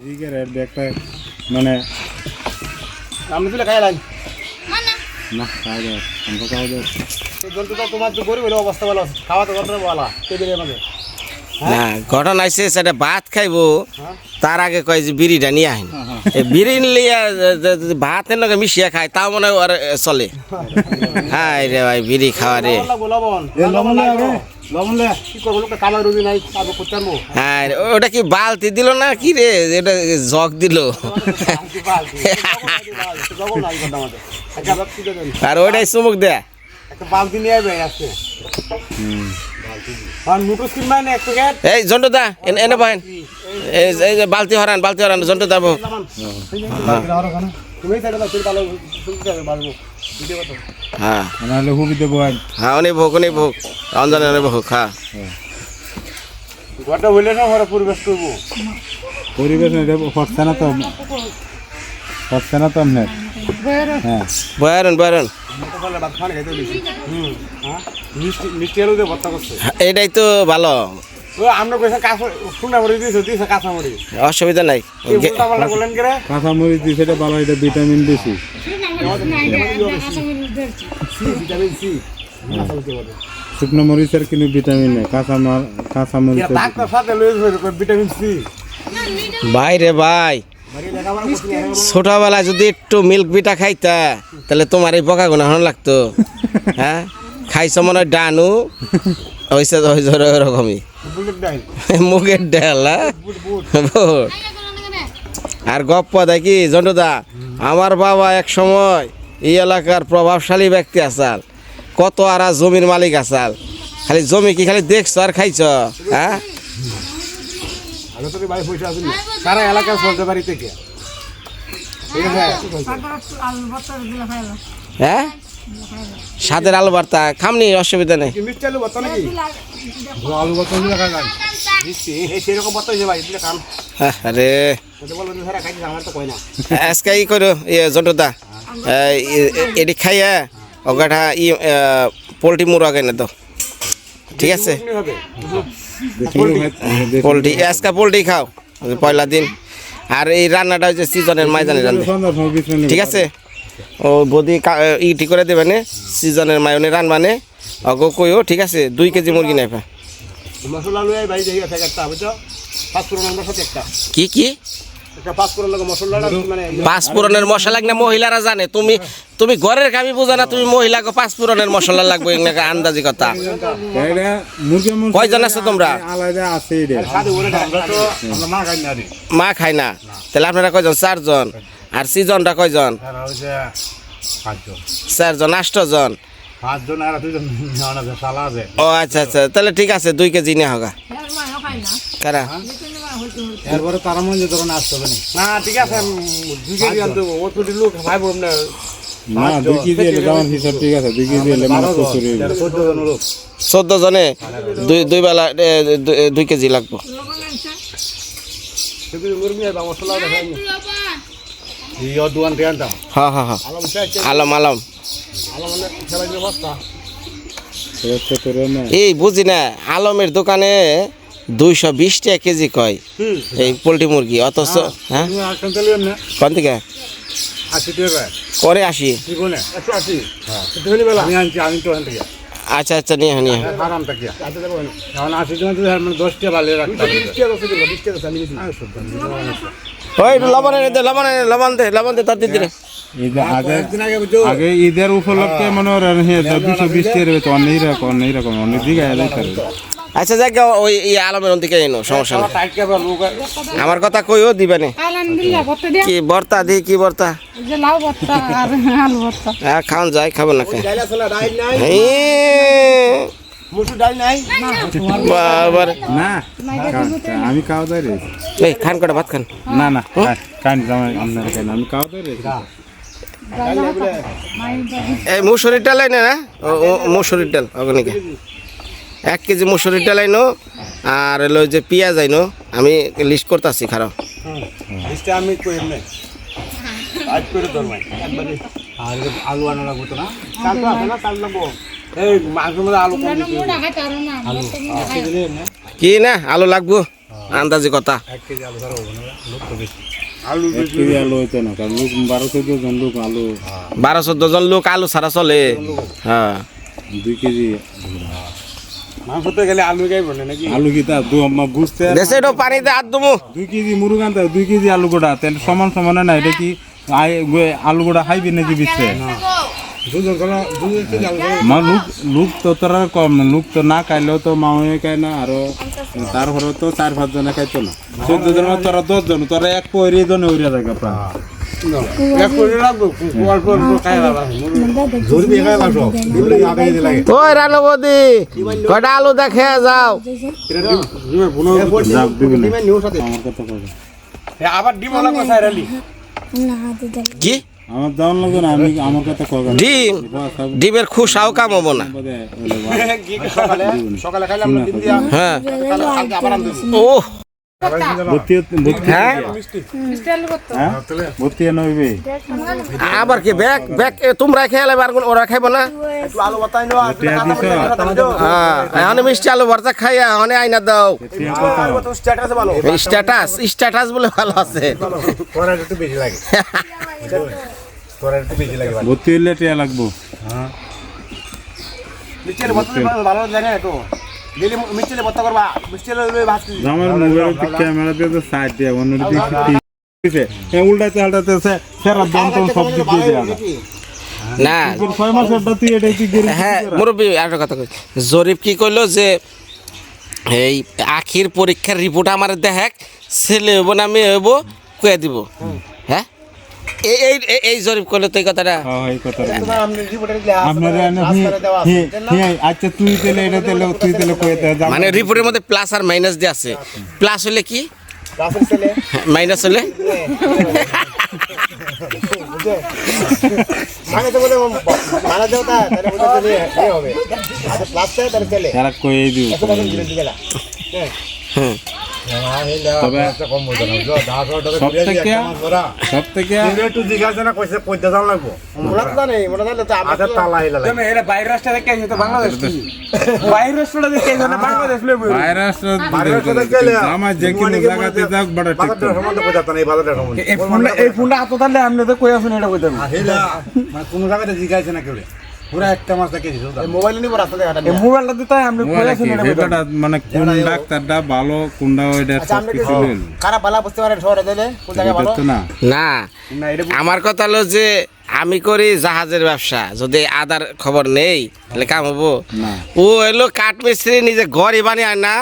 এদিকে রেড ব্যাগটা মানে আপনি তুলে খাই লাইন না খাওয়া দাওয়া আমরা খাওয়া দাওয়া জন্তু তো তোমার তো গরিব অবস্থা ভালো আছে। খাওয়া তো করতে বলা। টেবিলের মাঝে না ঘটনা আছে সেটা ভাত খাইবো। হ্যাঁ। তার আগে কয় যে বিড়িটা নিয়ে আইন এই বিড়ি লিয়া যদি ভাতের লগে মিশিয়ে খায় তাও মনে হয় চলে। হ্যাঁ। রে ভাই বিড়ি খাওয়া রে। লবণ হ্যাঁ ওটা কি বালতি দিল না কি রে? এটা জগ দিল। আর ওটাই চুমুক দেয় এই জন্টু দা এনে এনে এই যে- বালতি হরান বালতি হরান জন্টু হ্যাঁ। নাহলে হুবিতে বয় হ্যাঁ উনি ভোগ উনি ভোগ। অঞ্জনে উনি ভোগ হ্যাঁ। ঘরটা হইলে না ঘরে পরিবেশ করব। পরিবেশ এটা হচ্ছে না তো। হচ্ছে না তো আপনার? হ্যাঁ। বয়ারন বয়ারন হ্যাঁ। মিষ্টি মিষ্টি আলু দিয়ে ভর্তা করছে। এইটাই তো ভালো। আমরা কইছে কাঁচা মরিচ কাঁচা মরিচ অসুবিধা নাই। উল্টা পাল্টা করলেন কে রে কাঁচামরিচ দিই সেটা ভালো এটা ভিটামিন বেশি ভিটামিন সি শুকনো মরিচের কিন্তু ভিটামিন নেই কাঁচা কাঁচা ভিটামিন সি? ভাই রে ভাই ছোটবেলায় যদি একটু মিল্ক বিটা খাইতা তাহলে তোমার এই বকা গুণা হন লাগতো। হ্যাঁ? খাইছ মনে হয় ডানু তো হয়েছে ওরকমই। মুখের ডাল। হ্যাঁ? বুট বুট। বুট। আর গপ্প দেখি জন্টুদা আমার বাবা এক সময় এই এলাকার প্রভাবশালী ব্যক্তি আসাল। কত আর জমির মালিক আসাল। খালি জমি কি খালি দেখছ আর খাইছ হ্যাঁ? সারা চলতে থেকে হ্যাঁ? সাদের আলু ভর্তা খামনি অসুবিধা নেই। মিষ্টি আলু ভর্তা নাকি আলু কত দেখা যায়। মিষ্টি? এই সেরকম ভর্তা হয়েছে ভাই দিলে আরে ওদের বলব যে সারা খাইছিস আমার তো কই না। আজকে ই করো ইয়ে জন্টুদা এটি খাইয়া ওগাটা ই পোলট্রি মুরগ এনে তো ঠিক আছে? পোলট্রি আজকে পোলট্রি খাও পয়লা দিন। আর এই রান্নাটা হচ্ছে সিজনের মাইজানি রান্না ঠিক আছে? ও বদি কা- ইটি করে দেবেনে সিজনের মায়নে রানবানে? অগো কইও ঠিক আছে দুই কেজি মুরগি নেবে মশলা লুয়ে ভাই যাই আছে একটা বুঝছ? পাঁচ পুরোনো সাথে একটা। কি কি? একটা পাঁচ পুরোনো লাগে মশলাটা মানে পাঁচ পুরনের মশলা লাগনা মহিলারা জানে তুমি তুমি ঘরের কামি বোঝা না তুমি মহিলাকে পাঁচ পুরনের মশলা লাগবে এগুলো আন্দাজি কথা। এটা মুরগি মুরগি কয়জন আছো তোমরা? মা খাই না রে। মা খায় না। তাহলে আপনারা কয়জন? চারজন। আর সিজনটা কয়জন? চারজন আষ্টজন ও আচ্ছা আচ্ছা তাহলে ঠিক আছে দুই কেজি নিয়ে হোগা কারা? এরপরে তারা মধ্যে তখন আসতে হবে না। ঠিক আছে দুই কেজি আনতে ও তো লোক ভাই বোন না। না দুই কেজি এলে আমার হিসাব ঠিক আছে দুই কেজি এলে মানে প্রচুর চোদ্দ জন লোক। চোদ্দ জনে? দুই দুই বেলা দুই কেজি লাগবো। মশলা এই হ্যাঁ হ্যাঁ হ্যাঁ মানে বুঝি না আলমের দোকানে দুইশো বিশ টাকা কেজি কয়? হুম। এই পোলট্রি মুরগি অথচ হ্যাঁ। কোন থেকে? করে। আসি হ্যাঁ। আচ্ছা আচ্ছা নিয়ে থাকি আচ্ছা দেখো। এখন আশি টাকা ওই এনে দে এনে দে তার দিদি আগে ঈদের উপলক্ষে মনে হয় দুশো বিশ টাকা রয়েছে অনেক রকম অনেক রকম অনেক দিকে আচ্ছা যাক ওই এই আলমের দিকে এনো সমস্যা আমার কথা কইও দিবানে আলহামদুলিল্লাহ ভর্তা কি বর্তা দি কি বর্তা এই যে লাউ ভর্তা আর আলু ভর্তা। হ্যাঁ খাওয়ান যায় খাব না খাই। আমি খাওয়া দাওয়া রে এই খান কটা ভাত খান। না না কান জামাই আপনার কেন আমি খাওয়া দাওয়া রে এই মুসুরির ডাল আইনে না? মুসুরির ডাল অগনিকে। এক কেজি মুসুরির ডাল আইনো আর হলো যে পেঁয়াজ আইনো আমি লিস্ট করতেছি খারাপ আমি আজ করে আলু আনা লাগবো তো না কি না? আলু লাগবো? আন্দাজি কথা। বারো চোদ্দ জন লোক আলু। ছাড়া চলে। হ্যাঁ। দুই কেজি। মাংস গেলে আলু গাইব না নাকি? আলু কি দু আমার বুঝতে দেশে একটু পানিতে হাত দুমু দুই কেজি মুরুগ আনতে দুই কেজি আলু গোটা তেল সমান সমান না এটা কি আলু গোটা খাইবি নাকি বিচ্ছে দুজন কোনো দুজন কেজি আলু ছাড়া মা লোক লোক তো তোরা কম লোক তো না খাইলেও তো মামে খায় না আরও তারপরে তো চার পাঁচ জনে খাইতো না। চোদ্দ জন তোরা দশ জন তোরা এক পয়রি জনে উড়িয়া থাকে প্রায়। খাই খাই ওই রানবদি কয়টা আলু দেখে যাও। আবার ডিম কি? আমার দাম লাগবে না আমি আমার কথা কবে ডিম ডিমের খুশাও কাম হব না। হ্যাঁ। আবার ও। কি ব্যাগ ব্যাগ এ, তোমরা খেয়ালে আর কোন- ওরা খাইব না? হ্যাঁ এখন মিষ্টি আলু ভর্তা খাইয়া অনেক আইনা দাও। স্ট্যাটাস স্ট্যাটাস বলে ভালো আছে। তোরা একটু বেশি লাগে তোরা একটু বেশি লাগে ভর্তি হইলে টিয়া লাগবো। মিষ্টির বত্তা ভালো জানে তো। মিষ্টির বত্তা করবা মিষ্টির লই আমার মোবাইল ক্যামেরা দিয়ে তো সাইড দিয়ে অন্য দিকে উল্টাতে আল্টাতে সেরা দাম তো সব দিক দিয়ে দেওয়া না। তোর ছয় মাসের তুই এটা তুই গেলি হ্যাঁ মুরব্বী একটা কথা কই। জরিফ কি কইলো যে এই আখির পরীক্ষার রিপোর্ট আমার দেখাক ছেলে হইব না মেয়ে হইব কয়ে দিব। হ্যাঁ এই এই এই- এই জরিফ করল তো এই কথাটা। হ্যাঁ এই কথাটা বল। আমরা রিপোর্টার দিলে আপনারা এনে হি- হি- হি- আচ্ছা তুই তেলে এটা তেলে তুই তেলে কয়ে মানে রিপোর্টের মধ্যে প্লাস আর মাইনাস দিয়ে আছে। প্লাস হলে কি? মাইনাস হলে মানে বলে মানে দেও তা তাহলে প্লাস এরা কয়ে দিও এত বছর দিলে দিকে না হুম তবে কম হতো না যো 10000 টাকা সব থেকে সব থেকে একটু জিজ্ঞাসা না কইছে 50000 লাগবো মোলা তো জানে মোলা জানলে তো আমাদের তালা হিলা লাগে এটা বাইরের রাষ্ট্র দেখে তো বাংলাদেশ কি? বাইরের রাষ্ট্রটা দেখে না বাংলাদেশ লইব ভাইরাস বাইরের সাথে গেলে আমার যে কোনো জায়গাতে যাক বড় ঠিক বাজারটার সম্বন্ধে কই জানতা না এই ফোনটা এই ফোনটা আপনি তো কই আছেন এটা কইতাম মানে কোন জায়গাতে জিজ্ঞাসা না কেউ পুরা একটা মাস থেকে দিছো মোবাইল নিব রাস্তা দেখাটা এই মোবাইলটা দিতে আপনি কই আছেন এটা এটা মানে কোন ডাক্তারটা ভালো কোনটা ওইটা সব কিছু খারাপ ভালো বুঝতে পারেন শহরে দিলে কোন জায়গায় ভালো? না। না না এটা আমার কথা হলো যে আমি করি জাহাজের ব্যবসা। যদি আদার খবর নেই তাহলে কাম হব। ও এলো কাঠ মিস্ত্রি নিজে ঘরই বানিয়ে না।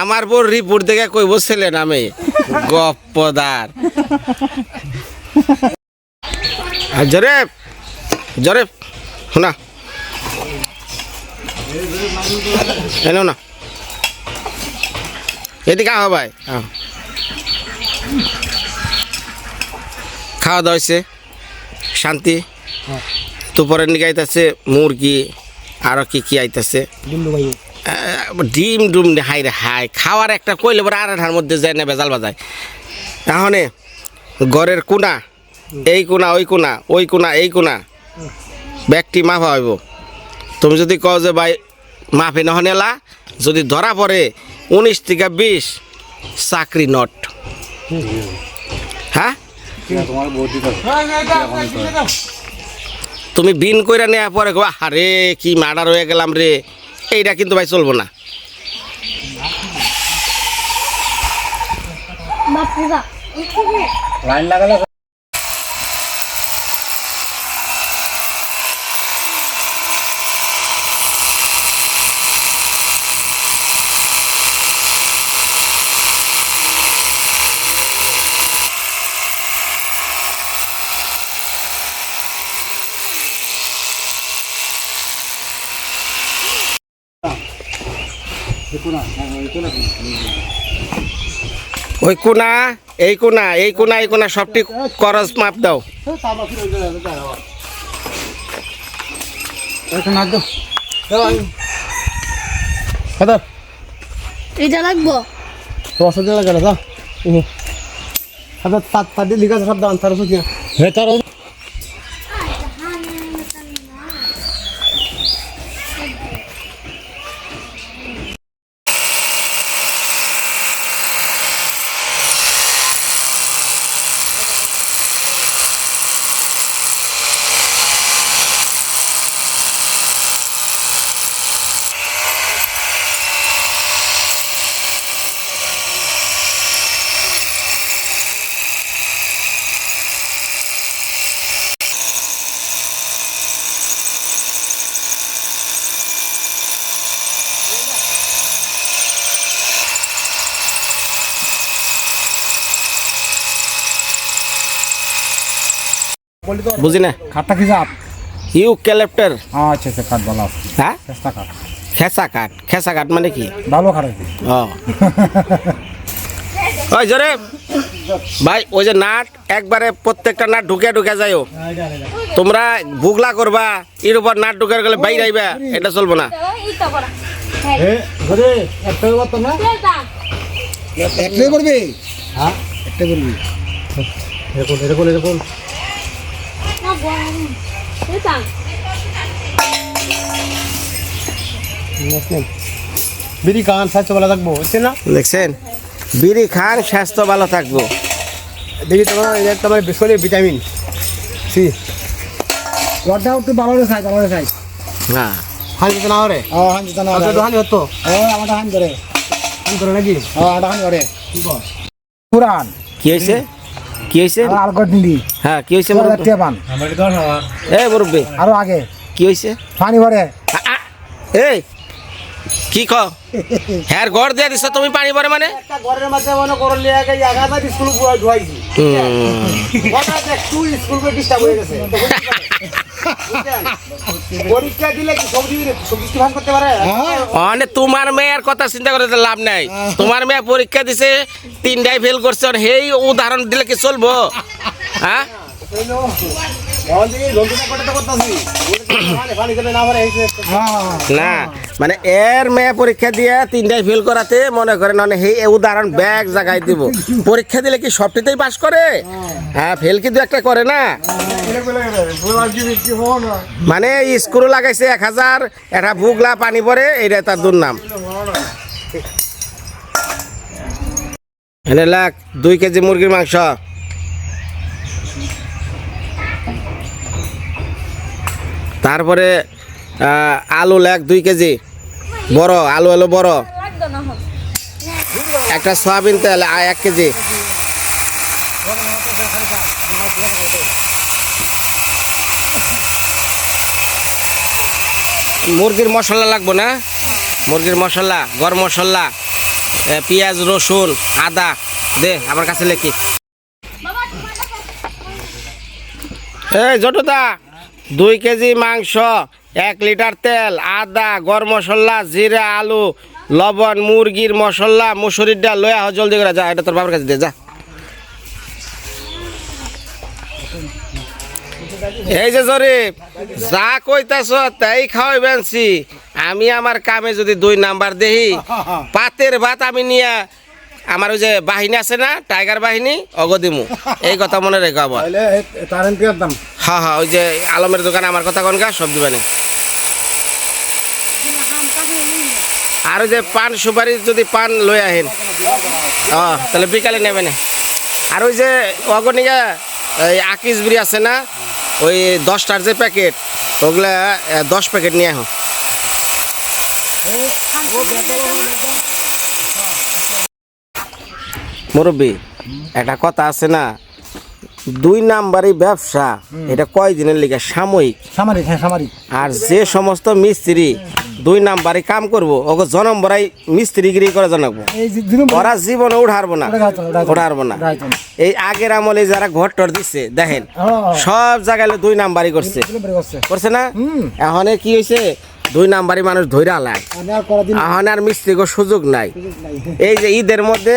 আমার বোর রিপোর্ট দেখে কইব ছেলে নামে। গপ্পদার আর জরেব জরেব শোনা। এনো না। এদিকে আহ ভাই খাওয়া দাওয়া হয়েছে শান্তি। দুপুরের নিকে আইতাছে মুরগি আরও কি কি আইতাছে। ডিম ডুম হাই রে হাই খাওয়ার একটা কইলে পরে আড়াটার মধ্যে যায় না বেজাল বাজায়। তাহলে ঘরের কোনা এই কোনা ওই কোনা ওই কোনা এই কোনা। ব্যক্তি মাফা হইব। তুমি যদি কও যে ভাই মাফি নহন এলা যদি ধরা পড়ে উনিশ থেকে বিশ চাকরি নট। হ্যাঁ? তুমি বিন কইরা নেওয়ার পরে গো আরে কি মার্ডার হয়ে গেলাম রে। এইটা কিন্তু ভাই চলবো না। লাইন লাগালে ওই কোনা এই কোনা এই কোনা এই কোনা সবটি করজ মাপ দাও। এটা লাগবো। দশ হাজার হাতে তাত তাত দিয়ে লিখা আছে সব দাম তার বুঝি না খাটটা কি জাত? ইউ ক্যালেপ্টার আচ্ছা আচ্ছা কাঠ ভালো হ্যাঁ? চেষ্টা কাঠ খেসা কাঠ খেসা কাঠ মানে কি? ভালো খাট ও। ওই জোরে। ভাই ওই যে নাট একবারে প্রত্যেকটা নাট ঢুকে ঢুকে যাইও তোমরা বুগলা করবা এর উপর নাট ঢুকে গেলে বাইরে আইবা এটা চলবো না। করবি হ্যাঁ। একটা করবি? এরকম এরকম এরকম. বিড়ি কান স্বাস্থ্য ভালো থাকব হচ্ছে না? দেখছেন? বিড়ি খান স্বাস্থ্য ভালো থাকব। বিড়ি তোমার এটা তোমার শরীরে ভিটামিন সি। রডটা একটু ভালো রে খাই ভালো রে খাই। হ্যাঁ হানি তো না হরে ও হানি তো না হরে হানি হতো ও আমারটা হানি ধরে। হানি ধরে নাকি? ও আমারটা হানি ধরে। পুরান। কি হয়েছে? কি হয়েছে আর আলকট হ্যাঁ কি হয়েছে তোর মুরব্বি? আরও আগে। কি হয়েছে পানি ভরে। এই কি ক? হ্যাঁ গড় দিয়ে দিছ তুমি পানি ভরে মানে? একটা ঘরের মধ্যে মনে করো আগে আগামী স্কুল ধোয়াইছি তোমার মেয়ের কথা চিন্তা করে লাভ নাই। তোমার মেয়ে পরীক্ষা দিছে তিনটাই ফেল করছে আর সেই উদাহরণ দিলে কি চলবো? হ্যাঁ। না মানে এর মেয়ে পরীক্ষা দিয়ে তিনটাই ফেল করাতে মনে করেন মানে সেই উদাহরণ ব্যাগ জাগাই দিব। পরীক্ষা দিলে কি সবটিতেই পাস করে? হ্যাঁ ফেল কিন্তু একটা করে না। মানে স্কুল লাগাইছে এক হাজার, এটা বুগলা পানি পরে এটা তার দুর্নাম। এনে লাখ দুই কেজি মুরগির মাংস। তারপরে আলু লাখ দুই কেজি। বড়, আলু আলু বড়. একটা সয়াবিন তেল এক কেজি। মুরগির মশলা লাগবো না? মুরগির মশলা, গরম মশলা পেঁয়াজ, রসুন, আদা। দে, আমার কাছে লেখি। এই, জটুদা! দুই কেজি মাংস, এক লিটার তেল, আদা, গরম মশলা, জিরা, আলু, লবণ, মুরগির মশলা, মুসুরির ডাল, লয়া হ, জলদি করে যা, এটা তোর বাবার কাছে দে, যা। এই যে জরিফ যা কইতাছ তাই খাওয়াইবেনছি আমি আমার কামে যদি দুই নাম্বার দেহি, পাতের ভাত আমি নিয়ে, আমার ওই যে বাহিনী আছে না, টাইগার বাহিনী অগদিমু এই কথা মনে রেখো আবার। হ্যাঁ হ্যাঁ ওই যে আলমের দোকানে আমার কথা কনকা সব দিবানে। আর ওই যে পান সুপারি যদি পান লই আহেন। ও তাহলে বিকালে নেবে না আর ওই যে অগনিকা এই আকিস বিড়ি আছে না, ওই দশটার যে প্যাকেট, ওগুলা দশ প্যাকেট নিয়ে আহ। মুরব্বী, একটা কথা আছে না দুই নাম্বারই ব্যবসা। এটা কয়দিনের লিগে? সাময়িক। সামারিক হ্যাঁ সামারিক আর যে সমস্ত মিস্ত্রি দুই নাম্বারে কাম করব ওকে জনম বড়াই মিস্ত্রিগিরি করে জানাব এই ওরা জীবনে উঠারবো না। উঠারবো না। এই আগের আমলে যারা ঘর টর দিচ্ছে দেখেন। সব জায়গায় দুই নাম্বারই করছে। করছে। না? এখন কি হয়েছে দুই নাম্বারই মানুষ ধৈরা লায় আমি আর করা এখন আর মিস্ত্রিকে সুযোগ নাই। এই যে ঈদের মধ্যে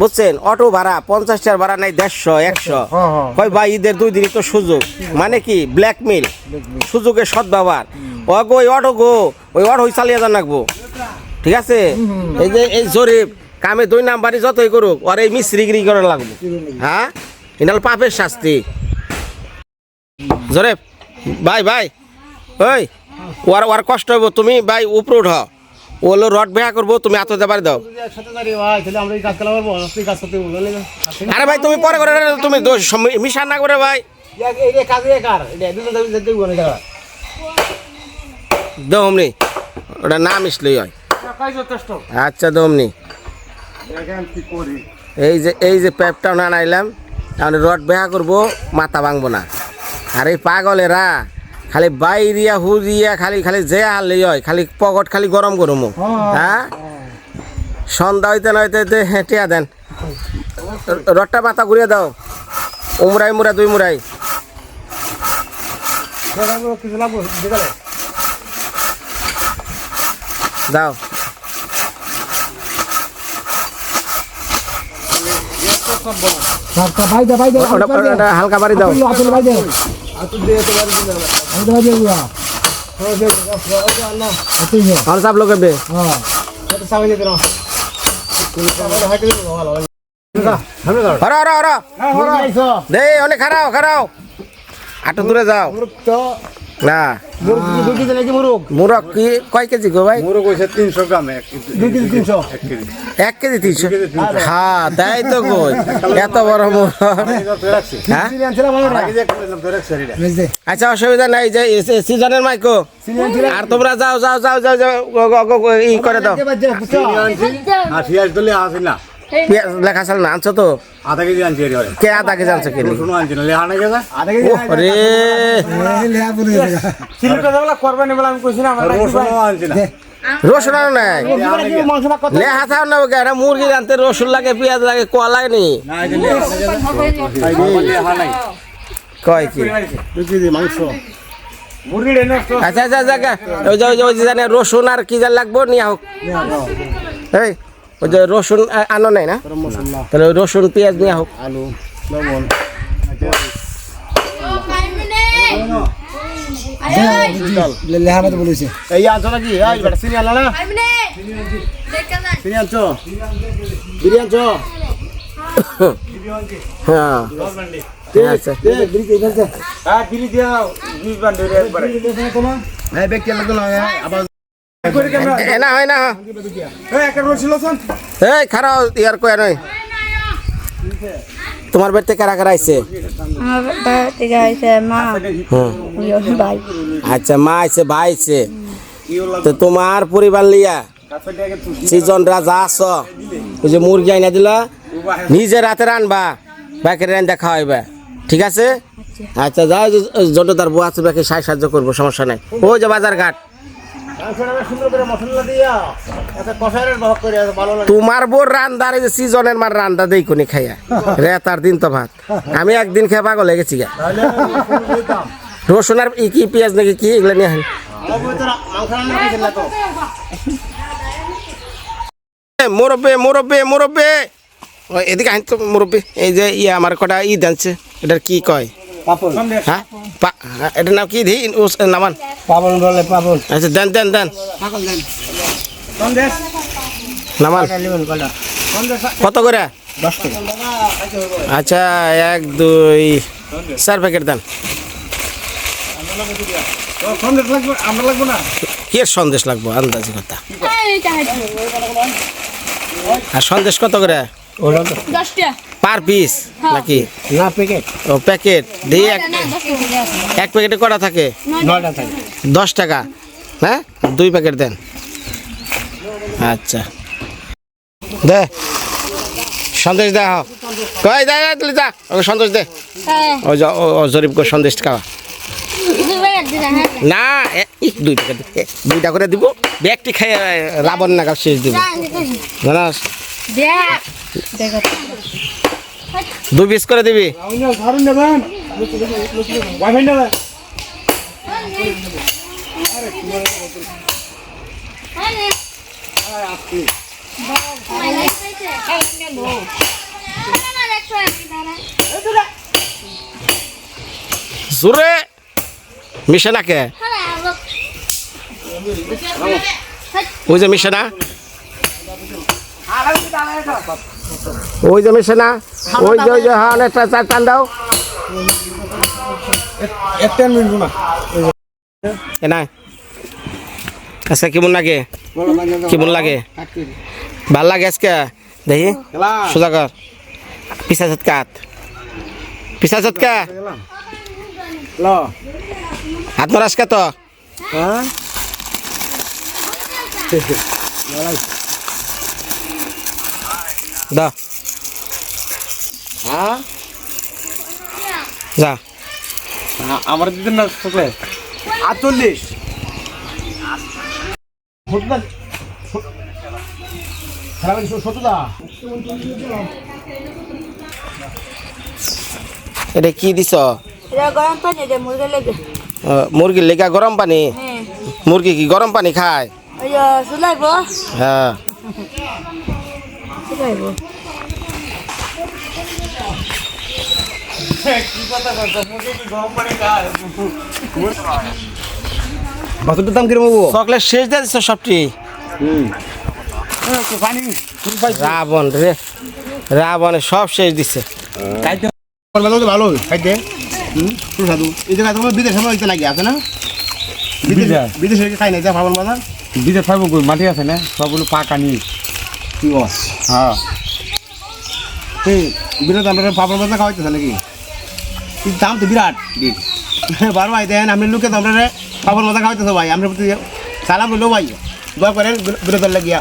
বুঝছেন? অটো ভাড়া পঞ্চাশ টাকার ভাড়া নাই দেড়শো একশো। হ্যাঁ, হ্যাঁ। কয় ভাই ঈদের দুই দিনই তো সুযোগ। মানে কি? ব্ল্যাকমেল সুযোগের সদ্ব্যবহার। ও গো ওই অটো গো ওই অটো চালিয়ে যান রাখব ঠিক আছে? এই যে এই জরিপ কামে দুই নাম্বারই যতই করুক ওর এই মিস্ত্রিগিরি করে লাগবো। হ্যাঁ? এটা পাপের শাস্তি। জরেব ভাই ভাই ওই ওর ওর কষ্ট হইব তুমি ভাই উপরে উঠ। ও রড বেহা করব, তুমি এত দেবার দাও। আরে ভাই, তুমি পরে করে তুমি দোষ- সম- মিশা না করে ভাই। দমনি, ওটা না মিশলেই হয়। আচ্ছা দমনি। এই যে এই যে প্যাপটা না নাইলাম, তাহলে রড বেহা করব, মাথা ভাঙবো না। আর এই পাগলেরা। খালি বাইরিয়া হুরিয়া খালি খালি যে হারলেই হয় খালি পকেট খালি গরম গরমও হ্যাঁ। সন্ধ্যা হইতে না হইতে হেঁটিয়া দেন। রডটা মাথা ঘুরিয়ে দাও। উমরাই মুরা দুই মুরাই দাও। হালকা বাড়ি দাও। হ্যাঁ লোক বে হ্যাঁ হ্যাঁ। দে অনেক খারাও খারাও আটু দূরে যাও। না। মুরগ কি কয় কেজি গো ভাই? মোরগ গ্রাম এক দুই কেজি তিনশো। এক কেজি। তিনশো? হ্যাঁ তাই তো কই এত বড় মুরগ। হ্যাঁ? আচ্ছা অসুবিধা নাই যে সিজনের মাইকো আর তোমরা যাও যাও যাও যাও যাও ই করে দাও। আসে না। পেঁয়াজ লেখা আছে না আনছো তো? আধা কেজি আনছি কে আধা কেজি আনছো কিনি রসুন আনছি না লেহানা গেছে আধা কেজি করবেন বলে আমি কইছি না আমার রসুনও আনছি না। রসুন আনো নাই? লেহা থাও না মুরগি আনতে রসুন লাগে পেঁয়াজ লাগে কোয়া লাগে নি? না লেহা কয় কি? মাংস। তো। আচ্ছা আচ্ছা আচ্ছা ওই যে ওই যে ওই যে জানে রসুন আর কি যা লাগবো নিয়ে হোক। এই ওই যে রসুন আনো নাই না? তাহলে রসুন পেঁয়াজ নিয়ে হোক আলু লবণ। হ্যাঁ। আচ্ছা হ্যাঁ আবার না হয় না এই খারাপ ইয়ার কয়া নয়। তোমার বাড়িতে কারা কারা আইছে? আচ্ছা মা আইছে ভাই আইছে। তো তোমার পরিবার লিয়া সিজন রাজা আস ওই যে মুরগি আইনা দিলা। নিজে রাতে রানবা বাকি রান্দা খাওয়াইবা। ঠিক আছে? আচ্ছা। যাও যত তার বউ আছে বাকি সাহায্য সাহায্য করব সমস্যা নাই। ওই যে বাজার ঘাট তোমার বোর রান্দার সিজনের মার রান্দা দেই কোনি খাইয়া। রেতার দিন তো ভাত। আমি একদিন খেয়ে পাগল হয়ে গেছি রসুন আর কি পেঁয়াজ নাকি কি এগুলো নিয়ে মুরব্বি মুরব্বি মুরব্বি। এদিকে আইন তো মুরব্বি। এই যে ইয়ে আমার কটা ই দানছে এটার কি কয়? পাপন। হ্যাঁ? এটার নাম কি দি? নামান। পাপন বলে পাপন। আচ্ছা দেন দেন দেন। নামান। কত করে? আচ্ছা এক দুই চার প্যাকেট দেন। কি সন্দেশ লাগবো? আন্দাজি কথা। আর সন্দেশ কত করে? পার পিস নাকি? না প্যাকেট ও প্যাকেট দিয়ে এক এক প্যাকেটে কটা থাকে? দশ টাকা। হ্যাঁ? দুই প্যাকেট দেন। আচ্ছা। দে। সন্দেশ দে যা। ওকে সন্দেশ দে। ও জ- ও- করে সন্দেশ খাওয়া। না এ, দুই প্যাকেট এ, দুইটা করে দিব। ব্যাগটি খেয়ে রাবণ নাগাল শেষ দিব। জানাস দুই পিস করে দিবি। জোরে। কে ওই যে মিশে না। ওই যে মিশে না ওই যে ওই যে হ্যাঁ অনেকটা চার টান দাও। একটা মিলবো না। না আচ্ছা কেমন লাগে? কেমন লাগে? ভালো লাগে আজকে? দেখি। সোজা কর। পিসা চটকাত পিসা চটকা হাত মারাস তো? হ্যাঁ? দা। হ্যাঁ যা। আমার দিতেন না থাকলে আটচল্লিশ। এটা কি দিছ? এটা গরম পানি দে মুরগি লেগে। ও, মুরগির লেগা গরম পানি? মুরগি কি গরম পানি খায়? হ্যাঁ। বাছুরটার দাম কীরকম হব? চকলেট শেষ দিয়ে দিচ্ছ সবটি? পানি রাবণ রে রাবণে সব শেষ দিছে। ভালো খাইতে। হুম সুস্বাদু এই জায়গায় তোমার বিদেশে লাগে আছে না? বিদেশে বিদেশে? খাই নাই যা ভাবন বাজার। বিদেশ খাইব মাটি আছে না? সবগুলো পাকা নি কি বস? হ্যাঁ। সেই বিরাট আমরা পাপড় বাজার খাওয়াইতেছে নাকি? দাম তো বিরাট। বিট। বারো ভাই দেন আপনি লোকে তো আমরা পাপড় বাজার খাওয়াইতেছে ভাই আমরা প্রতি সালাম বলল ভাই। দয়া করেন বিরোধ লাগিয়া।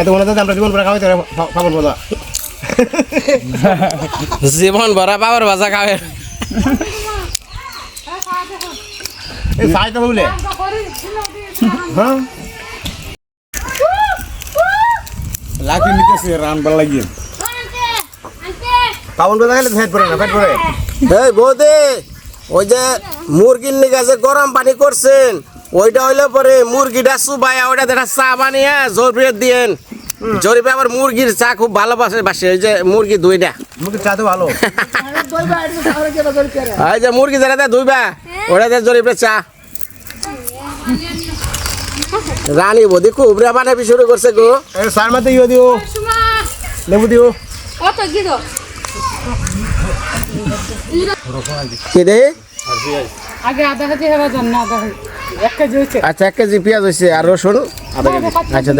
এত মনে হচ্ছে আমরা জীবন করে খাওয়াইতে পাপড় বাজার জীবন ভরা বাবার ভাজা খাবে। এই সাই তো বলে। হ্যাঁ? লাকি নিতেছে রানবার লাগিয়ে। পাপড় বাজার খেলে ফেট পড়ে না ফেট পড়ে। এই বৌদি ওই যে মুরগির নিকে যে গরম পানি করছেন ওইটা হইলে পরে মুরগিটা সুবাই ওইটা দেখা চা বানিয়ে জরিপে দিয়েন। জরিপে আবার মুরগির চা খুব ভালোবাসে বাসে ওই যে মুরগি দুইটা। মুখে চা তো ভালো। এই যে মুরগি যেটা দুইবা ওটা জরিপে চা। রানী বদি কুবরা বানাবি শুরু করছে গো। সার মাতে ইয়ে দিও। লেবু দিও। কত কি তো কি দে আগে আধা কেজি হেরা যান না আধা কেজি। এক কেজি হয়েছে। আচ্ছা এক কেজি পেঁয়াজ হয়েছে। আর রসুন? আচ্ছা